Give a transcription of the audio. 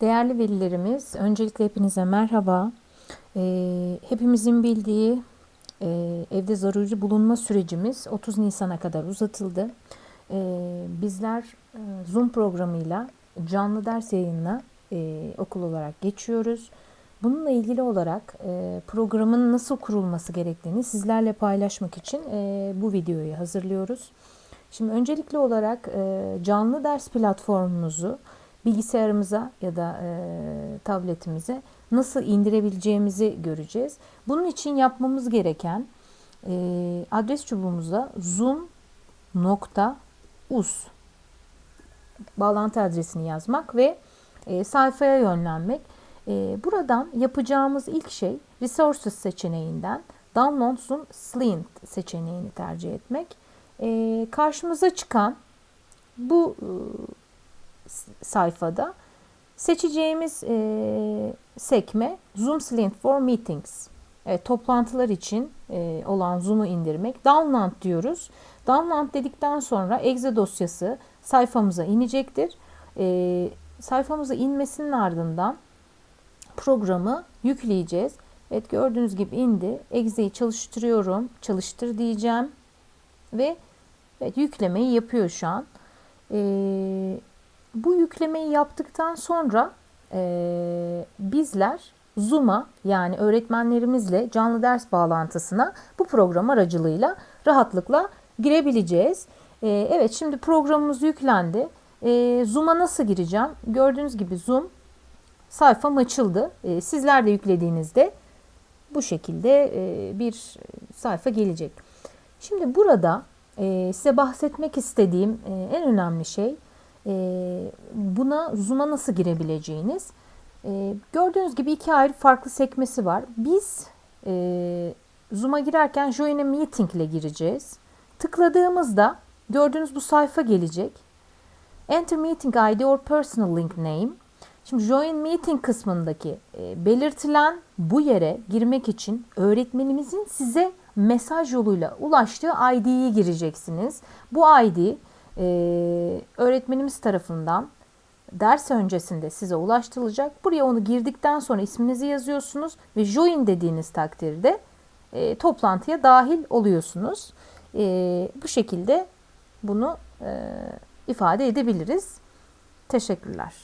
Değerli velilerimiz, öncelikle hepinize merhaba. Ee, hepimizin bildiği e, evde zaruri bulunma sürecimiz 30 Nisan'a kadar uzatıldı. Ee, bizler e, Zoom programıyla canlı ders yayınına e, okul olarak geçiyoruz. Bununla ilgili olarak e, programın nasıl kurulması gerektiğini sizlerle paylaşmak için e, bu videoyu hazırlıyoruz. Şimdi öncelikli olarak e, canlı ders platformumuzu bilgisayarımıza ya da e, tabletimize nasıl indirebileceğimizi göreceğiz. Bunun için yapmamız gereken e, adres çubuğumuza zoom.us bağlantı adresini yazmak ve e, sayfaya yönlenmek. E, buradan yapacağımız ilk şey Resources seçeneğinden Download Zoom Slint seçeneğini tercih etmek. E, karşımıza çıkan bu sayfada seçeceğimiz e, sekme Zoom Slint for Meetings. Evet, toplantılar için e, olan Zoom'u indirmek. Download diyoruz. Download dedikten sonra exe dosyası sayfamıza inecektir. E, sayfamıza inmesinin ardından programı yükleyeceğiz. Evet gördüğünüz gibi indi. Exe'yi çalıştırıyorum. Çalıştır diyeceğim. Ve evet, yüklemeyi yapıyor şu an. Ee, bu yüklemeyi yaptıktan sonra e, bizler Zoom'a yani öğretmenlerimizle canlı ders bağlantısına bu program aracılığıyla rahatlıkla girebileceğiz. E, evet şimdi programımız yüklendi. E, Zoom'a nasıl gireceğim? Gördüğünüz gibi Zoom sayfam açıldı. E, sizler de yüklediğinizde bu şekilde e, bir sayfa gelecek. Şimdi burada e, size bahsetmek istediğim e, en önemli şey buna Zoom'a nasıl girebileceğiniz. E, gördüğünüz gibi iki ayrı farklı sekmesi var. Biz e, Zoom'a girerken Join a Meeting ile gireceğiz. Tıkladığımızda gördüğünüz bu sayfa gelecek. Enter Meeting ID or Personal Link Name. Şimdi Join Meeting kısmındaki e, belirtilen bu yere girmek için öğretmenimizin size mesaj yoluyla ulaştığı ID'yi gireceksiniz. Bu ID e, öğretmenimiz tarafından ders öncesinde size ulaştırılacak. Buraya onu girdikten sonra isminizi yazıyorsunuz ve join dediğiniz takdirde e, toplantıya dahil oluyorsunuz. E, bu şekilde bunu e, ifade edebiliriz. Teşekkürler.